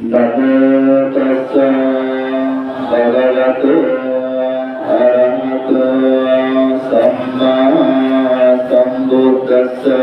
भगवतस्य भगवतो अरहतो सम्मा सम्बुद्धस्य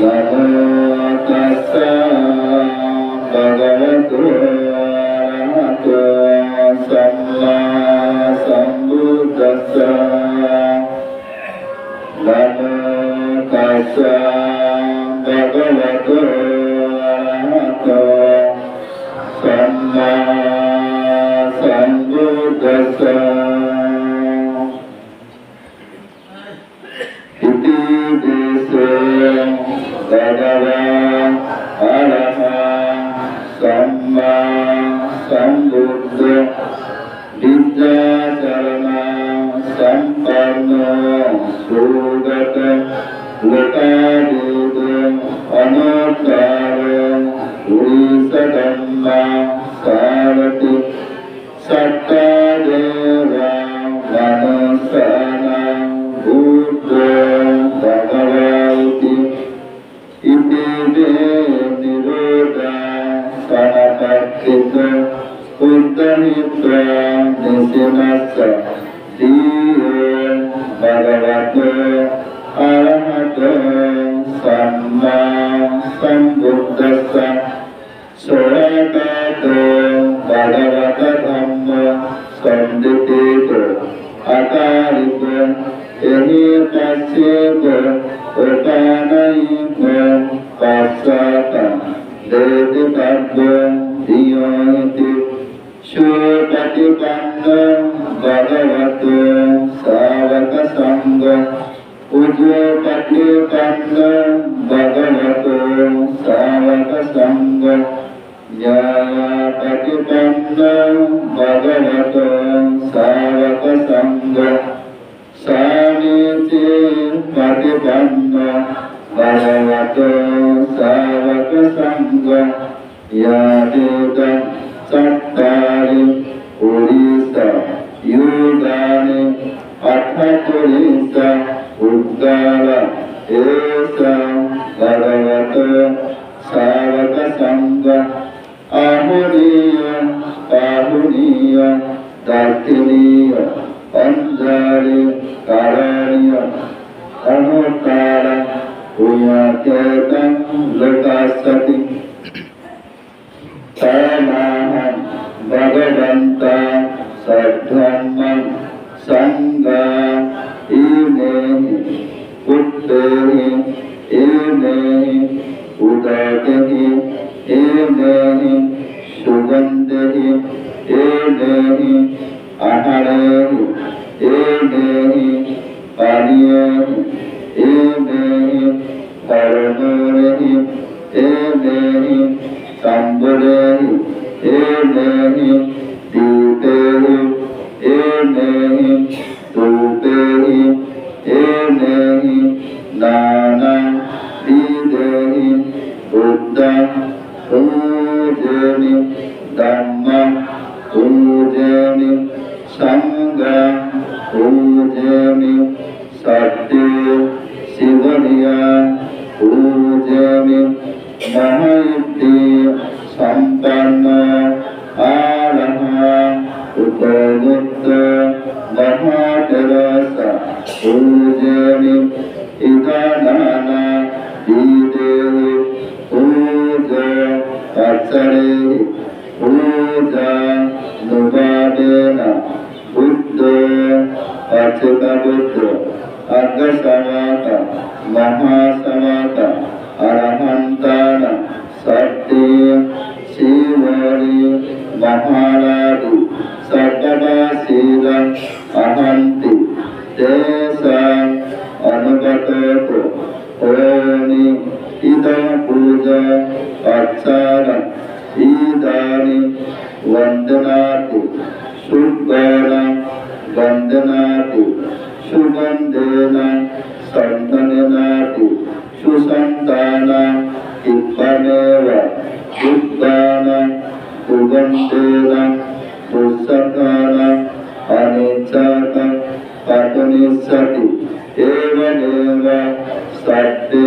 नमो तस्य भगवतो अरहतो सम्मा सम्बुद्धस्य नमो तस्य भगवतो Allah, Sandhu Sita Putta Mitra Nisimasa Siya Bhagavata Arahata Sambhava සුපටිපන්න භගවතු සාවක සංඝ උජ්ජපටිපන්න භගවතු සාවක සංඝ ඥානපටිපන්න භගවතු සාවක සංඝ සාමිති පටිපන්න භගවතු සාවක සංඝ යාදේත أهنية أهنية تركنية أنزالي كرانية أمكار وياكيتا لكاستي تاماها భగవంతా సద్ధమ్మం సంగా ఈనే పుట్టే ఈనే ఉదకి ഏദേഹി സുഗന്ധേഹി ഏദേഹി അഹരേഹി ഏദേഹി പാനീയേഹി ഏദേഹി കരുണേഹി ഏദേഹി സമ്പുരേഹി ഏദേഹി අත්සරේ පූජ නුබාදේන බුද්ධ අච්චුත බුද්ධ අග්ග සමාත මහා සමාත අරහන්තාන සත්‍ය සීවරි මහාලාදු සබ්බදා සීලං අහන්ති දේසං අනුගතේතු ඕනි ඉදං පූජා අච්චාර ඊදානි වන්දනාති සුද්ධාන වන්දනාති සුගන්ධේන සම්පන්නනාති සුසන්තාන ඉප්පනේව උද්දාන උගන්තේන පුස්සකාන අනිච්චක පතනිස්සති ඒවනේව සත්‍ය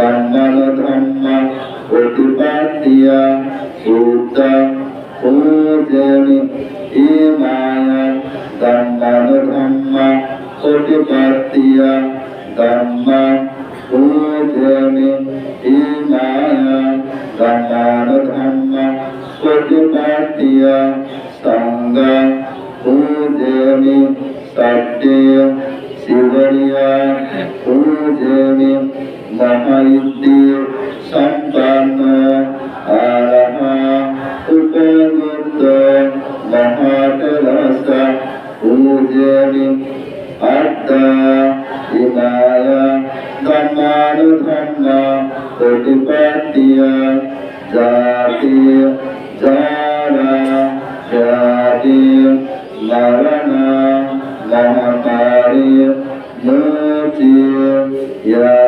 හෝතු ඊමාය ධම්මන ධම්ම උපපත්තිය සූත්ත පූජනි ඊමාය ධම්මන ධම්ම උපපත්තිය ධම්ම පූජනි ඊමාය ධම්මන ධම්ම උපපත්තිය සංඝ පූජනි සත්‍ය සිවරියා පූජනි mahayuddhi sampana araha upanita mahatalasa ujjani atta imaya dhammanudhamma kodipatiya jati jara jati marana mahakari muti ya